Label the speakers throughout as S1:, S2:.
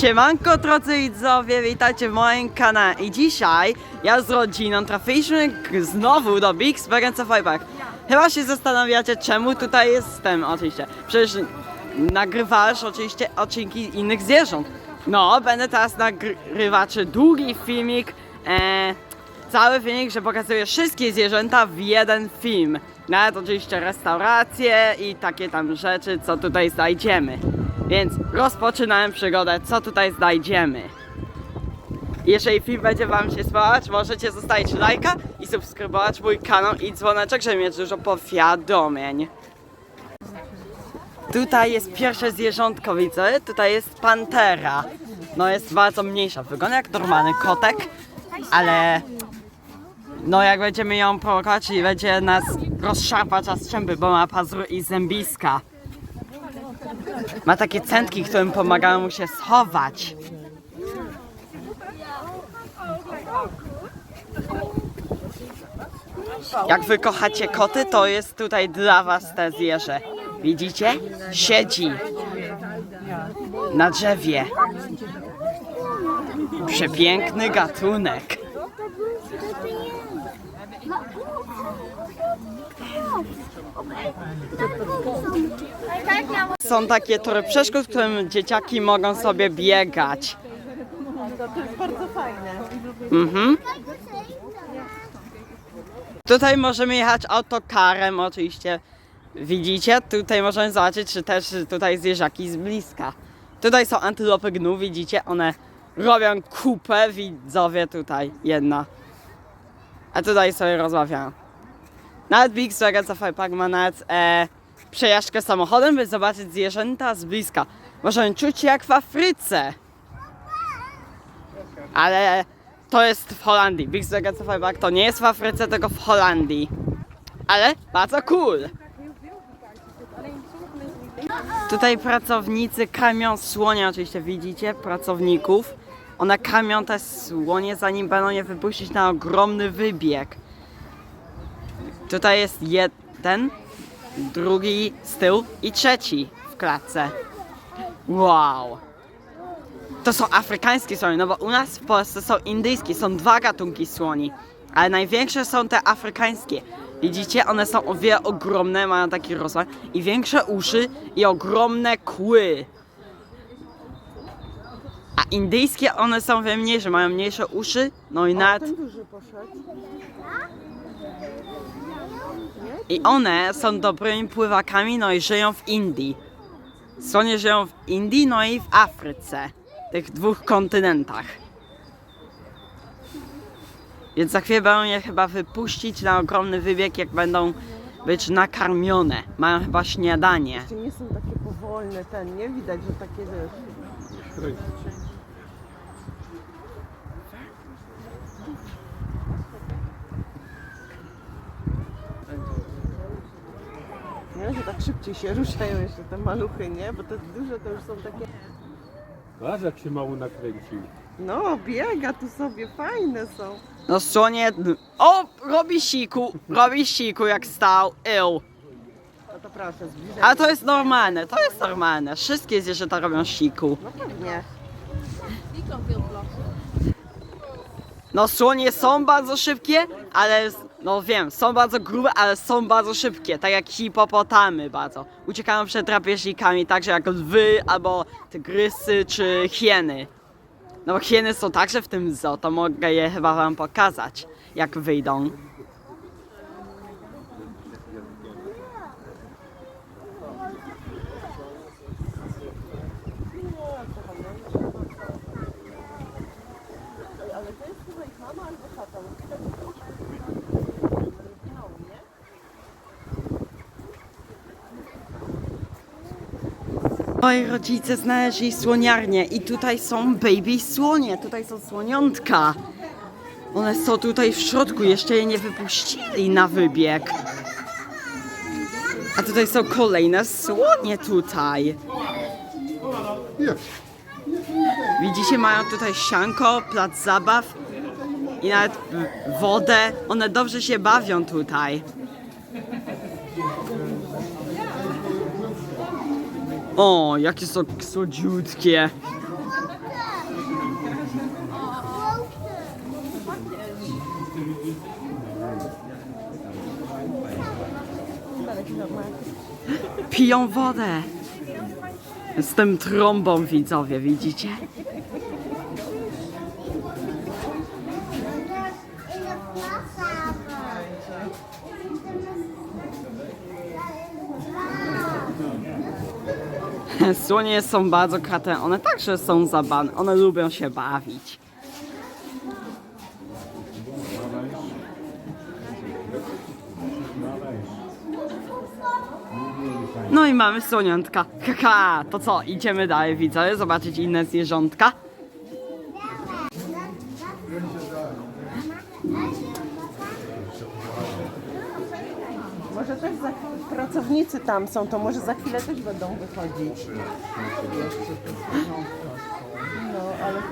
S1: Siemanko drodzy widzowie, witajcie w moim kanale i dzisiaj ja z rodziną trafiliśmy znowu do Big Experience Park. Chyba się zastanawiacie czemu tutaj jestem oczywiście. Przecież nagrywasz oczywiście odcinki innych zwierząt. No, będę teraz nagrywać długi filmik, e, cały filmik, że pokazuję wszystkie zwierzęta w jeden film. Nawet oczywiście restauracje i takie tam rzeczy, co tutaj znajdziemy. Więc rozpoczynamy przygodę, co tutaj znajdziemy. Jeżeli film będzie Wam się spodobać, możecie zostawić lajka i subskrybować mój kanał i dzwoneczek, żeby mieć dużo powiadomień. Tutaj jest pierwsze zwierzątko, widzę. Tutaj jest pantera. No jest bardzo mniejsza. Wygląda jak normalny kotek, ale no jak będziemy ją prowokować i będzie nas rozszarpać a strzępy, bo ma pazur i zębiska. Ma takie centki, którym pomagają mu się schować. Jak wy kochacie koty, to jest tutaj dla was te zwierzę. Widzicie? Siedzi na drzewie. Przepiękny gatunek. Są takie tory przeszkód, w którym dzieciaki mogą sobie biegać.
S2: To jest bardzo fajne.
S1: Mhm. Tutaj możemy jechać autokarem oczywiście. Widzicie? Tutaj możemy zobaczyć, czy też tutaj zwierzaki z bliska. Tutaj są antylopy gnu, widzicie? One robią kupę, widzowie tutaj, jedna. A tutaj sobie rozmawiają. Nawet Big Swagger Safari Park ma nawet e, przejażdżkę samochodem, by zobaczyć zwierzęta z bliska. Możemy czuć jak w Afryce. Ale to jest w Holandii. Big Safari Park to nie jest w Afryce, tylko w Holandii. Ale bardzo cool. Tutaj pracownicy karmią słonie, oczywiście widzicie pracowników. One karmią te słonie, zanim będą je wypuścić na ogromny wybieg. Tutaj jest jeden, drugi z tyłu i trzeci w klatce. Wow. To są afrykańskie słonie, no bo u nas w Polsce są indyjskie, są dwa gatunki słoni. Ale największe są te afrykańskie. Widzicie, one są o wiele ogromne, mają taki rozmiar i większe uszy i ogromne kły. A indyjskie one są wiele mniejsze, mają mniejsze uszy, no i nawet. I one są dobrymi pływakami, no i żyją w Indii. Słonie żyją w Indii, no i w Afryce. Tych dwóch kontynentach. Więc za chwilę będą je chyba wypuścić na ogromny wybieg, jak będą być nakarmione. Mają chyba śniadanie.
S2: Jeszcze nie są takie powolne, ten, nie widać, że takie wiesz. Tak szybciej się ruszają jeszcze te maluchy, nie? Bo te duże to już są takie...
S3: Patrz jak się mało nakręcił.
S2: No, biega tu sobie, fajne są.
S1: No słonie... O! Robi siku! Robi siku jak stał. Eł.
S2: No to proszę, zbliżaj.
S1: A to jest normalne, to jest normalne. Wszystkie zwierzęta robią siku.
S2: No pewnie.
S1: No słonie są bardzo szybkie, ale no wiem, są bardzo grube, ale są bardzo szybkie, tak jak hipopotamy bardzo. Uciekają przed drapieżnikami, także jak lwy albo tygrysy czy hieny. No bo hieny są także w tym zoo, to mogę je chyba wam pokazać, jak wyjdą. Moi rodzice znaleźli słoniarnię i tutaj są baby słonie, tutaj są słoniątka. One są tutaj w środku, jeszcze je nie wypuścili na wybieg. A tutaj są kolejne słonie tutaj. Widzicie, mają tutaj sianko, plac zabaw i nawet wodę. One dobrze się bawią tutaj. O, jakie są słodziutkie. Piją wodę. Z tym trąbą widzowie, widzicie? Słonie są bardzo kreatywne. One także są zabawne. One lubią się bawić. No i mamy słoniątka. Haha, to co? Idziemy dalej, widzowie, zobaczyć inne zwierzątka.
S2: Może też za pracownicy tam są, to może za chwilę też będą wychodzić. No, ale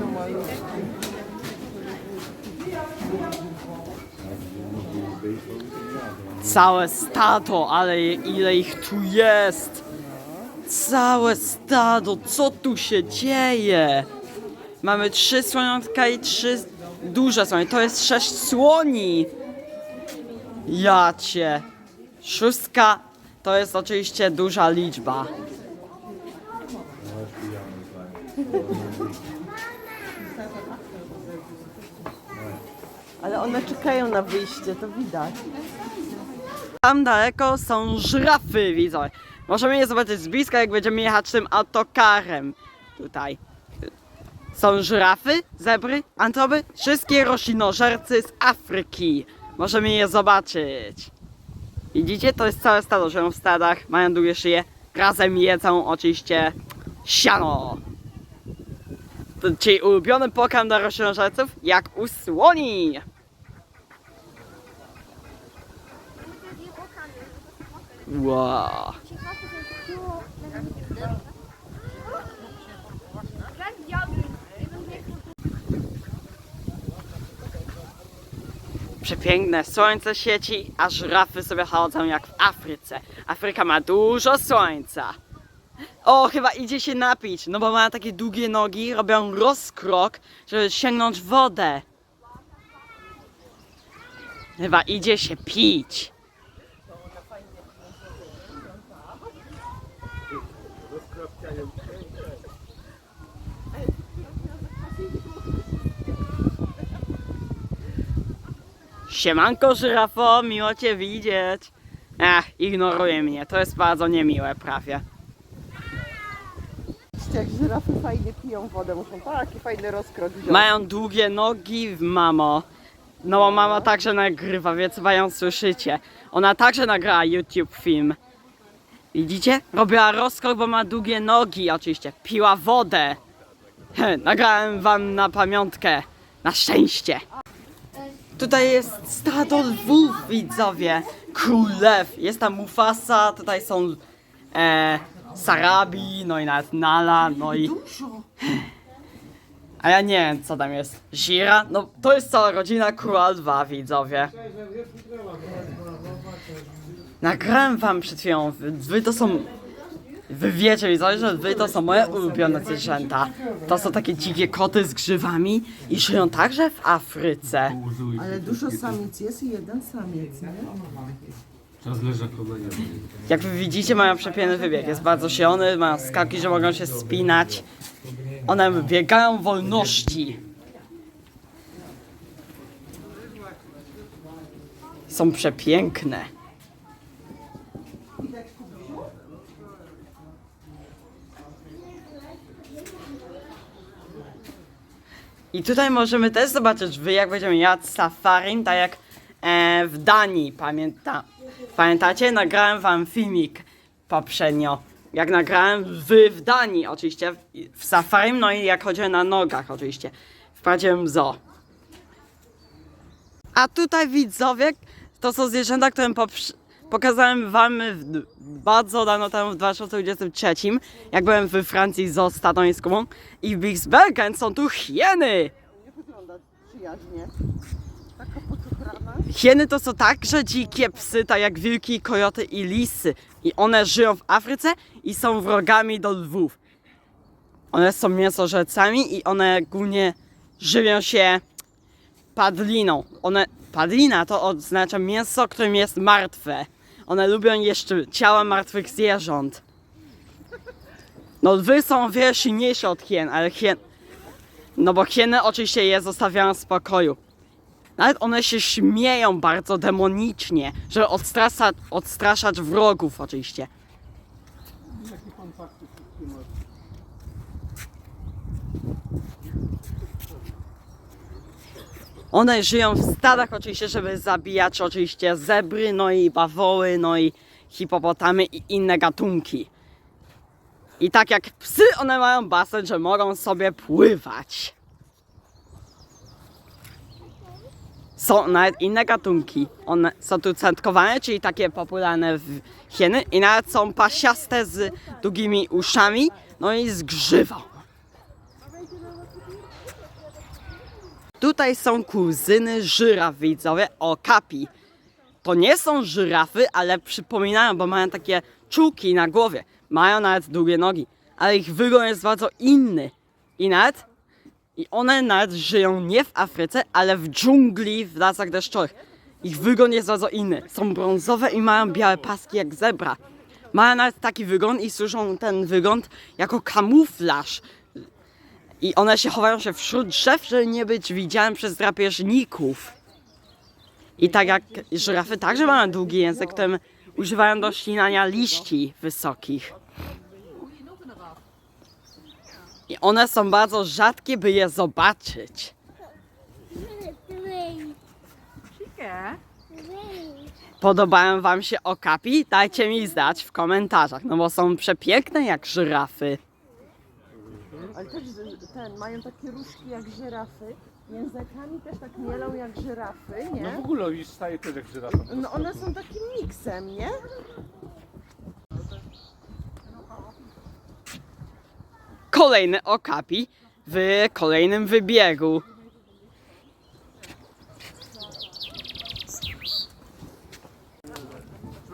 S2: no malutki.
S1: Całe stado, ale ile ich tu jest! Całe stado, co tu się dzieje? Mamy trzy słoniątka i trzy duże słonie. To jest sześć słoni! Jacie! Szóstka to jest oczywiście duża liczba.
S2: Ale one czekają na wyjście, to widać.
S1: Tam daleko są żyrafy, widzowie. Możemy je zobaczyć z bliska, jak będziemy jechać tym autokarem. Tutaj. Są żyrafy, zebry, antroby, wszystkie roślinożercy z Afryki. Możemy je zobaczyć. Widzicie? To jest całe stado. Żyją w stadach, mają długie szyje. Razem jedzą oczywiście siano. To czyli ulubiony pokarm dla roślinożerców, jak u słoni. Wow. Przepiękne słońce świeci, a żyrafy sobie chodzą jak w Afryce. Afryka ma dużo słońca. O, chyba idzie się napić, no bo ma takie długie nogi, robią rozkrok, żeby sięgnąć wodę. Chyba idzie się pić. Siemanko żyrafo, miło cię widzieć. Ach, ignoruje mnie, to jest bardzo niemiłe prawie.
S2: Widzicie, jak żyrafy fajnie piją wodę, muszą taki fajny rozkrok wziąć.
S1: Mają długie nogi, mamo. No bo mama także nagrywa, więc chyba ją słyszycie. Ona także nagrała YouTube film. Widzicie? Robiła rozkrok, bo ma długie nogi oczywiście. Piła wodę. Nagrałem wam na pamiątkę. Na szczęście. Tutaj jest stado lwów, widzowie. Królew. Jest tam Mufasa, tutaj są e, Sarabi, no i nawet Nala, no i... A ja nie wiem, co tam jest. Zira? No, to jest cała rodzina Króla Lwa, widzowie. Nagrałem wam przed chwilą, wy, wy to są... Wy wiecie, widzowie, że wy to są moje ulubione zwierzęta. To są takie dzikie koty z grzywami i żyją także w Afryce.
S2: Ale dużo samic jest i jeden samiec, nie?
S3: Czas leżakowania.
S1: Jak wy widzicie, mają przepiękny wybieg. Jest bardzo silny, mają skaki, że mogą się spinać. One biegają wolności. Są przepiękne. I tutaj możemy też zobaczyć, wy jak będziemy jadł safarim, tak jak e, w Danii, pamięta, pamiętacie? Nagrałem wam filmik poprzednio. Jak nagrałem wy w Danii oczywiście, w, w no i jak chodziłem na nogach oczywiście. Wprowadziłem zoo. A tutaj widzowie, to są zwierzęta, które poprz- pokazałem wam w, bardzo dawno temu, w 2023, jak byłem we Francji z Ostatą i w Bixbergen są tu hieny!
S2: Nie wygląda przyjaźnie. Taka.
S1: Hieny to są także dzikie psy, tak jak wilki, kojoty i lisy. I one żyją w Afryce i są wrogami do lwów. One są mięsożercami i one głównie żywią się padliną. One, padlina to oznacza mięso, którym jest martwe. One lubią jeszcze ciała martwych zwierząt. No lwy są wiele silniejsze od hien, ale hien... No bo hieny oczywiście je zostawiają w spokoju. Nawet one się śmieją bardzo demonicznie, żeby odstraszać wrogów oczywiście. One żyją w stadach oczywiście, żeby zabijać oczywiście zebry, no i bawoły, no i hipopotamy i inne gatunki. I tak jak psy, one mają basen, że mogą sobie pływać. Są nawet inne gatunki. One są tu centkowane, czyli takie popularne w hieny i nawet są pasiaste z długimi uszami, no i z grzywą. Tutaj są kuzyny żyraf, widzowie, okapi. To nie są żyrafy, ale przypominają, bo mają takie czułki na głowie. Mają nawet długie nogi, ale ich wygląd jest bardzo inny. I nawet, i one nawet żyją nie w Afryce, ale w dżungli, w lasach deszczowych. Ich wygląd jest bardzo inny. Są brązowe i mają białe paski jak zebra. Mają nawet taki wygląd i służą ten wygląd jako kamuflaż i one się chowają się wśród drzew, żeby nie być widziane przez drapieżników. I tak jak żyrafy także mają długi język, którym używają do ślinania liści wysokich. I one są bardzo rzadkie, by je zobaczyć. Podobają wam się okapi? Dajcie mi znać w komentarzach, no bo są przepiękne jak żyrafy.
S2: Ale też ten, mają takie różki jak żyrafy. Językami też tak mielą jak żyrafy,
S3: No w
S2: nie?
S3: ogóle już staje też jak żyrafa.
S2: No one są takim miksem, nie?
S1: kolejny okapi w kolejnym wybiegu.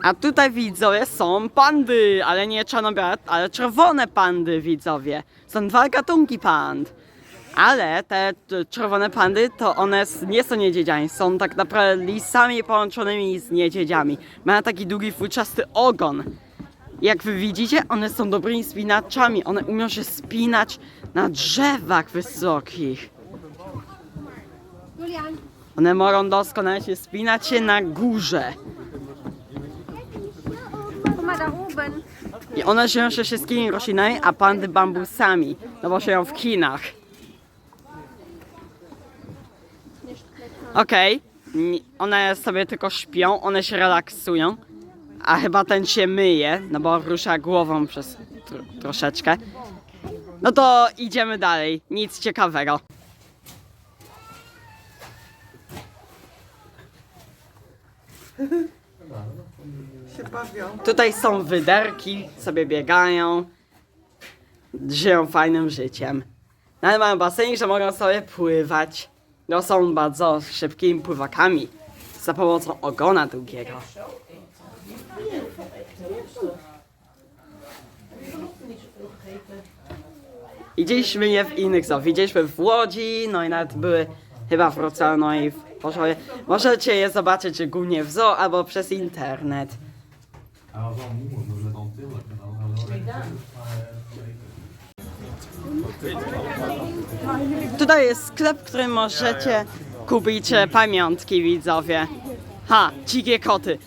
S1: A tutaj widzowie są pandy, ale nie czarno-białe, ale czerwone pandy widzowie. Są dwa gatunki pand. Ale te czerwone pandy to one nie są niedźwiedziami, są tak naprawdę lisami połączonymi z niedźwiedziami. Mają taki długi futrzasty ogon. Jak wy widzicie, one są dobrymi spinaczami. One umią się spinać na drzewach wysokich. One mogą doskonale się spinać się na górze. I one żyją się wszystkimi roślinami, a pandy bambusami. No bo żyją w Chinach. Okej. ni- One sobie tylko śpią, one się relaksują. A chyba ten się myje, no bo rusza głową przez tro troszeczkę. No to idziemy dalej. Nic ciekawego.
S2: Się bawią.
S1: Tutaj są wyderki, sobie biegają, żyją fajnym życiem. Nawet mają basenik, że mogą sobie pływać. No są bardzo szybkimi pływakami za pomocą ogona długiego. Widzieliśmy je w innych zoo. Widzieliśmy w Łodzi, no i nawet były chyba w Wrocławiu, no i w Możecie je zobaczyć głównie w zoo albo przez internet. Tutaj jest sklep, w którym możecie kupić pamiątki, widzowie. Ha, dzikie koty.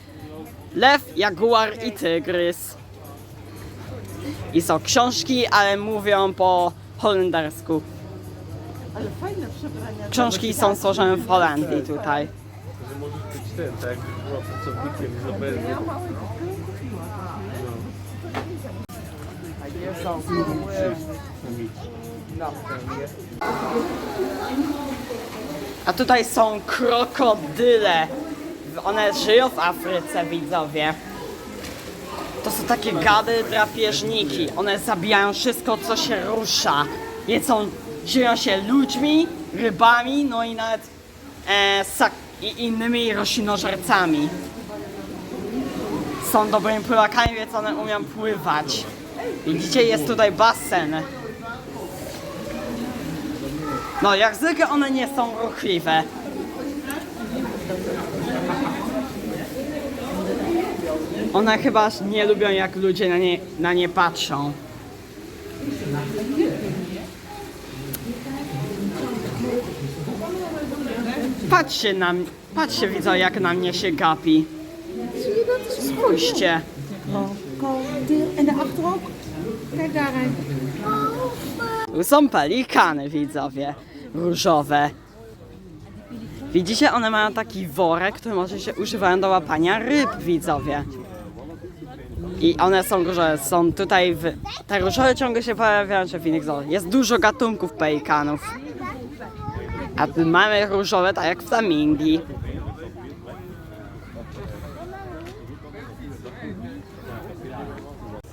S1: Lew, jaguar i tygrys. I są książki, ale mówią po holendersku.
S2: Ale fajne przebrania.
S1: Książki są stworzone w Holandii tutaj.
S3: Że możesz być ten, tak była pracownikiem Izabeli.
S2: Nie są. No, jest.
S1: A tutaj są krokodyle. One żyją w Afryce, widzowie. To są takie gady drapieżniki. One zabijają wszystko, co się rusza. Jedzą, żyją się ludźmi, rybami, no i nawet e, sak i innymi roślinożercami. Są dobrymi pływakami, więc one umieją pływać. Widzicie, jest tutaj basen. No, jak zwykle one nie są ruchliwe. One chyba nie lubią jak ludzie na nie, na nie patrzą. Patrzcie na m- patrzcie widzą jak na mnie się gapi. Spójrzcie.
S2: En
S1: są pelikany widzowie. Różowe. Widzicie, one mają taki worek, który może się używają do łapania ryb, widzowie. I one są różowe, są tutaj w... Te różowe ciągle się pojawiają się w innych zonach. Jest dużo gatunków pelikanów. A tu mamy różowe, tak jak flamingi.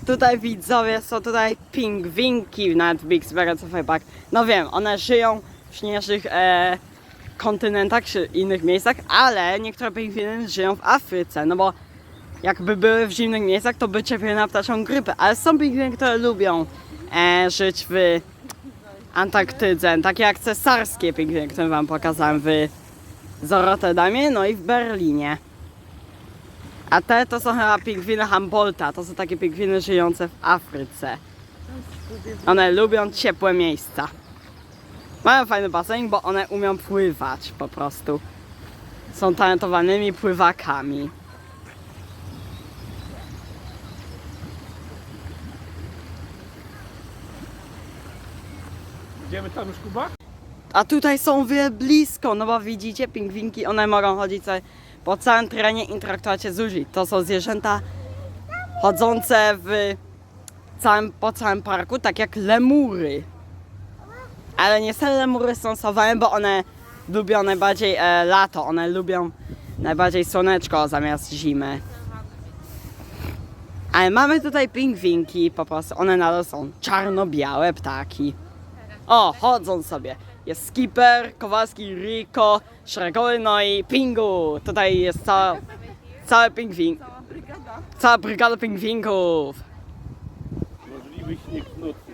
S1: Tutaj widzowie są tutaj pingwinki Big Sparrow Safari Park. No wiem, one żyją w śnieżnych e, kontynentach czy innych miejscach, ale niektóre pingwiny żyją w Afryce, no bo jakby były w zimnych miejscach, to by cierpiały na ptasią grypę, ale są pingwiny, które lubią e, żyć w Antarktydze, takie jak cesarskie pingwiny, które wam pokazałem w Rotterdamie, no i w Berlinie. A te to są chyba pingwiny Humboldta, to są takie pingwiny żyjące w Afryce. One lubią ciepłe miejsca. Mają fajny basen, bo one umią pływać po prostu. Są talentowanymi pływakami.
S3: Tam już, Kuba?
S1: A tutaj są wiele blisko, no bo widzicie, pingwinki, one mogą chodzić sobie po całym terenie, interaktować się z ludźmi. To są zwierzęta chodzące w całym, po całym parku, tak jak lemury. Ale niestety lemury są sowami, bo one lubią najbardziej e, lato, one lubią najbardziej słoneczko zamiast zimy. Ale mamy tutaj pingwinki, po prostu one nadal są czarno-białe ptaki. O, chodzą sobie. Jest Skipper, Kowalski, Rico, Szregowy, no i Pingu. Tutaj jest cała, cały pingwin. Cała brygada pingwinków.
S3: Możliwy śnieg nocy.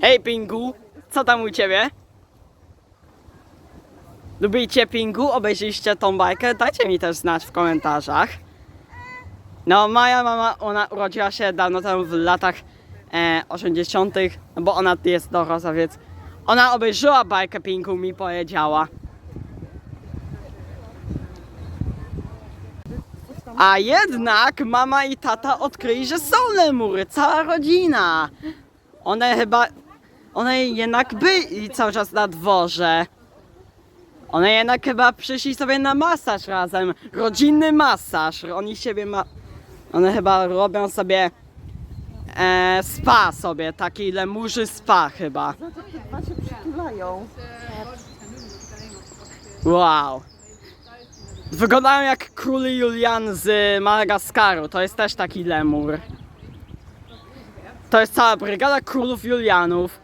S1: Hej Pingu, co tam u ciebie? Lubicie Pingu? Obejrzyliście tą bajkę? Dajcie mi też znać w komentarzach. No, moja mama, ona urodziła się dawno temu w latach 80., no bo ona jest dorosła, więc ona obejrzyła bajkę Pingu, mi powiedziała. A jednak mama i tata odkryli, że są lemury, cała rodzina. One chyba, one jednak byli cały czas na dworze. One jednak chyba przyszli sobie na masaż razem, rodzinny masaż. Oni siebie ma, one chyba robią sobie e, spa sobie, taki lemurzy spa chyba.
S2: Te dwa się przytulają.
S1: Wow. Wyglądają jak król Julian z Madagaskaru. To jest też taki lemur. To jest cała brygada królów Julianów.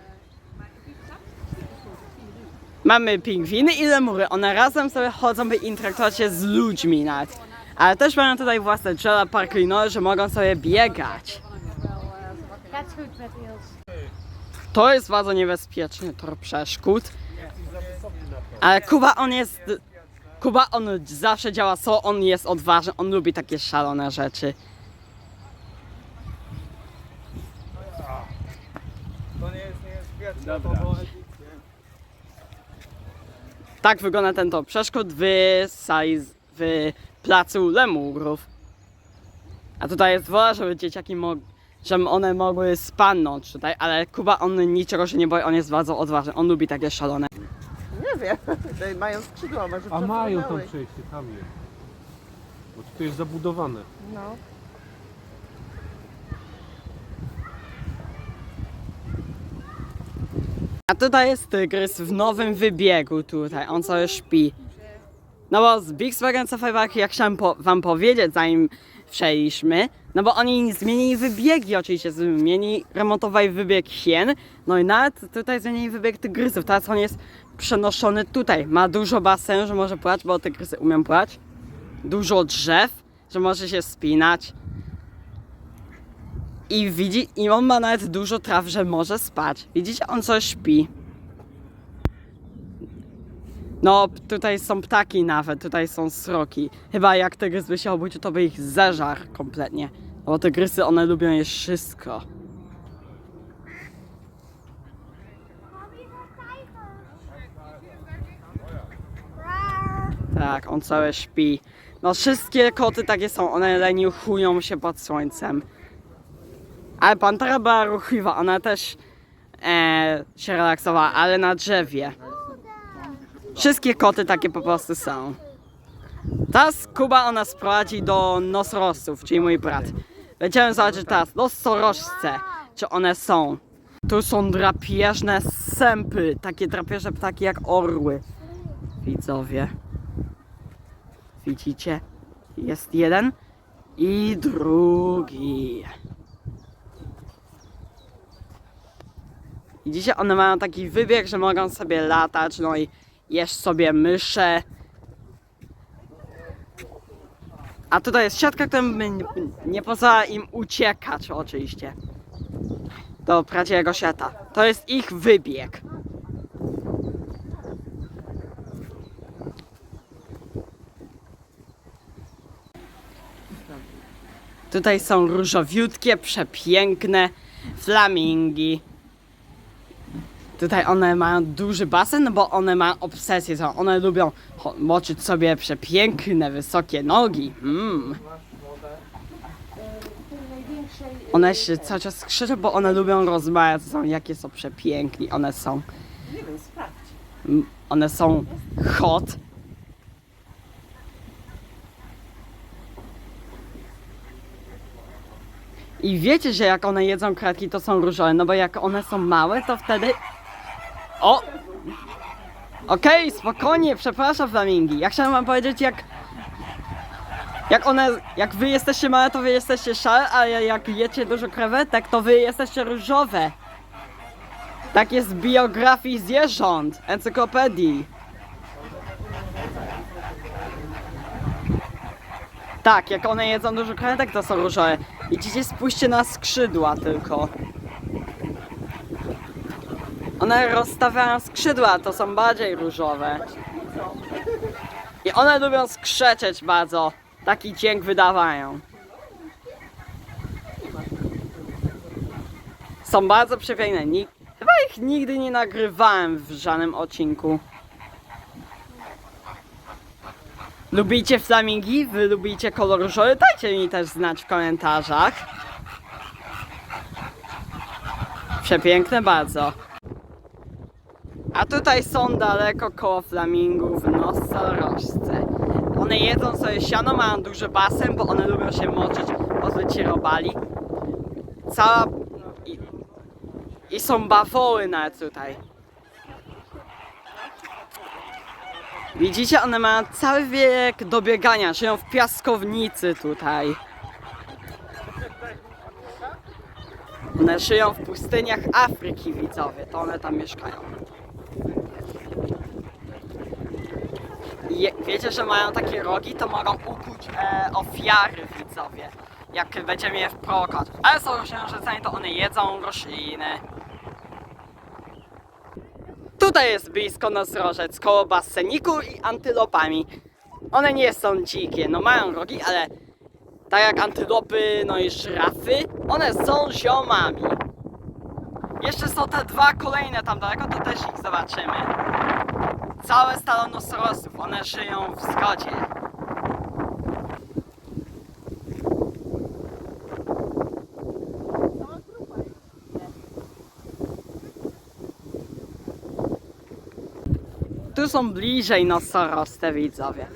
S1: Mamy pingwiny i lemury. One razem sobie chodzą, by interaktować się z ludźmi nawet. Ale też mają tutaj własne drzewa parklinowe, że mogą sobie biegać. To jest bardzo niebezpieczny tor przeszkód. Ale Kuba on jest. Kuba on zawsze działa co, on jest odważny, on lubi takie szalone rzeczy. Tak wygląda ten tor przeszkód w z- w placu lemurów. A tutaj jest wola, żeby dzieciaki mogły, żeby one mogły spanąć tutaj, ale Kuba on niczego się nie boi, on jest bardzo odważny, on lubi takie szalone.
S2: Nie wiem, Tutaj mają skrzydła, może
S3: A mają tam
S2: przepłynęły.
S3: przejście, tam jest. Bo to jest zabudowane.
S2: No.
S1: A tutaj jest tygrys w nowym wybiegu tutaj, on sobie śpi. No bo z Big Wagon Safari jak chciałem po, wam powiedzieć, zanim przejdziemy, no bo oni zmienili wybiegi oczywiście, zmienili, remontowali wybieg hien, no i nawet tutaj zmienili wybieg tygrysów, teraz on jest przenoszony tutaj, ma dużo basenu, że może płać, bo tygrysy umieją płać, dużo drzew, że może się spinać. I widzi, i on ma nawet dużo traw, że może spać. Widzicie, on coś śpi. No, tutaj są ptaki nawet, tutaj są sroki. Chyba jak tygrys by się obudził, to by ich zeżarł kompletnie. Bo tygrysy, one lubią jeść wszystko. Tak, on całe śpi. No wszystkie koty takie są, one leniuchują się pod słońcem. Ale pantera była ruchliwa, ona też e, się relaksowała, ale na drzewie. Wszystkie koty takie po prostu są. Teraz Kuba ona sprowadzi do nosorożców, czyli mój brat. Będziemy zobaczyć teraz nosorożce, czy one są. Tu są drapieżne sępy, takie drapieżne ptaki jak orły. Widzowie. Widzicie? Jest jeden i drugi. Widzicie, one mają taki wybieg, że mogą sobie latać, no i jeść sobie mysze. A tutaj jest siatka, która nie pozwala im uciekać oczywiście. Do prawdziwego świata. To jest ich wybieg. Tutaj są różowiutkie, przepiękne flamingi. Tutaj one mają duży basen, bo one mają obsesję. co? One lubią moczyć sobie przepiękne, wysokie nogi. Mm. One się cały czas krzyczą, bo one lubią rozmawiać, są, jakie są przepiękni. One są,
S2: Nie wiem, sprawdź.
S1: mm, one są hot. I wiecie, że jak one jedzą kratki, to są różowe, no bo jak one są małe, to wtedy... O! Okej, spokojnie, przepraszam flamingi. Ja chciałem wam powiedzieć, jak... Jak one, jak wy jesteście małe, to wy jesteście szare, a jak jecie dużo krewetek, to wy jesteście różowe. Tak jest w biografii zwierząt, encyklopedii. Tak, jak one jedzą dużo krewetek, to są różowe. Widzicie, spójrzcie na skrzydła tylko. One rozstawiają skrzydła, to są bardziej różowe. I one lubią skrzeczeć bardzo. Taki dźwięk wydawają. Są bardzo przepiękne. Chyba ich nigdy nie nagrywałem w żadnym odcinku. Lubicie flamingi? Wy lubicie kolor różowy? Dajcie mi też znać w komentarzach. Przepiękne bardzo. A tutaj są daleko koło flamingów nosorożce. One jedzą sobie siano, mają duży basen, bo one lubią się moczyć, pozbyć się robali. Cała... I, I są bawoły nawet tutaj. Widzicie, one mają cały wiek do biegania, żyją w piaskownicy tutaj. One żyją w pustyniach Afryki, widzowie, to one tam mieszkają. Je, wiecie, że mają takie rogi, to mogą ukuć e, ofiary, widzowie, jak będziemy je wprowokać. Ale są księżycami, to one jedzą rośliny. Tutaj jest blisko nosorożec, koło baseniku i antylopami. One nie są dzikie, no mają rogi, ale tak jak antylopy, no i żyrafy, one są ziomami. Jeszcze są te dwa kolejne tam daleko, to też ich zobaczymy. Całe stado nosorożców, one żyją w zgodzie. Tu są bliżej nosorożce widzowie.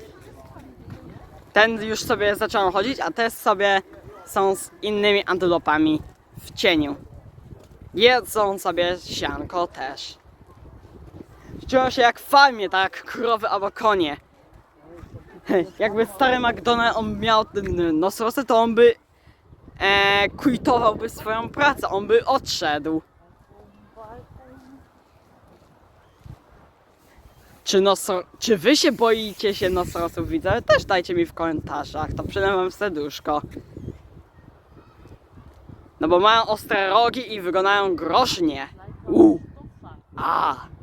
S1: Ten już sobie zaczął chodzić, a te sobie są z innymi antylopami w cieniu. Jedzą sobie sianko też. Czują się jak w farmie, tak jak krowy albo konie. Jakby stary McDonald on miał ten nosorożce, to on by e, quitowałby swoją pracę, on by odszedł. Czy, noso, czy wy się boicie się nosorożców, widzę? Też dajcie mi w komentarzach, to mam serduszko. No bo mają ostre rogi i wyglądają groźnie. U. A.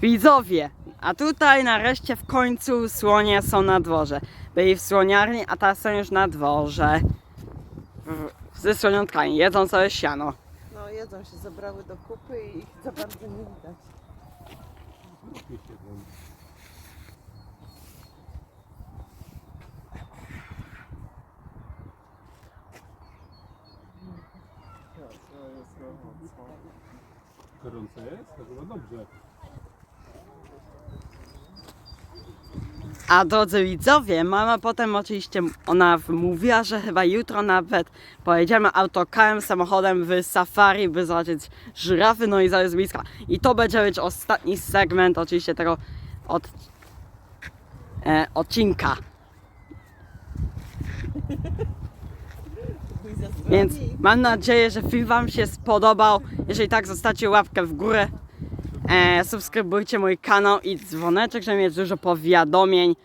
S1: Widzowie, A tutaj nareszcie w końcu słonie są na dworze. Byli w słoniarni, a teraz są już na dworze. W- Ze słoniątkami, jedzą sobie siano.
S2: No jedzą się, zebrały do kupy i ich za bardzo nie widać.
S3: Gorąco jest? To chyba dobrze.
S1: A drodzy widzowie, mama potem oczywiście, ona mówiła, że chyba jutro nawet pojedziemy autokarem, samochodem w safari, by zobaczyć żyrafy, no i z bliska. I to będzie być ostatni segment oczywiście tego od, e, odcinka. Więc mam nadzieję, że film Wam się spodobał. Jeżeli tak, zostawcie łapkę w górę. E, subskrybujcie mój kanał i dzwoneczek, żeby mieć dużo powiadomień.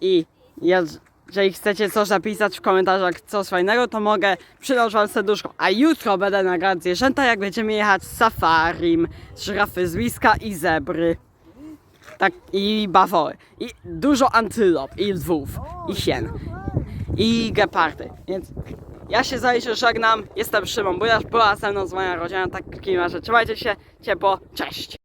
S1: I jeżeli chcecie coś napisać w komentarzach, coś fajnego, to mogę przydać Wam serduszko. A jutro będę nagrać zwierzęta, jak będziemy jechać z safarim, żyrafy z bliska i zebry. Tak, i bawoły. I dużo antylop, i lwów, i hien, i gepardy. Więc ja się zajście żegnam. Jestem Szymon Bujasz, była ze mną z moja rodzina. Tak, trzymajcie się ciepło. Cześć!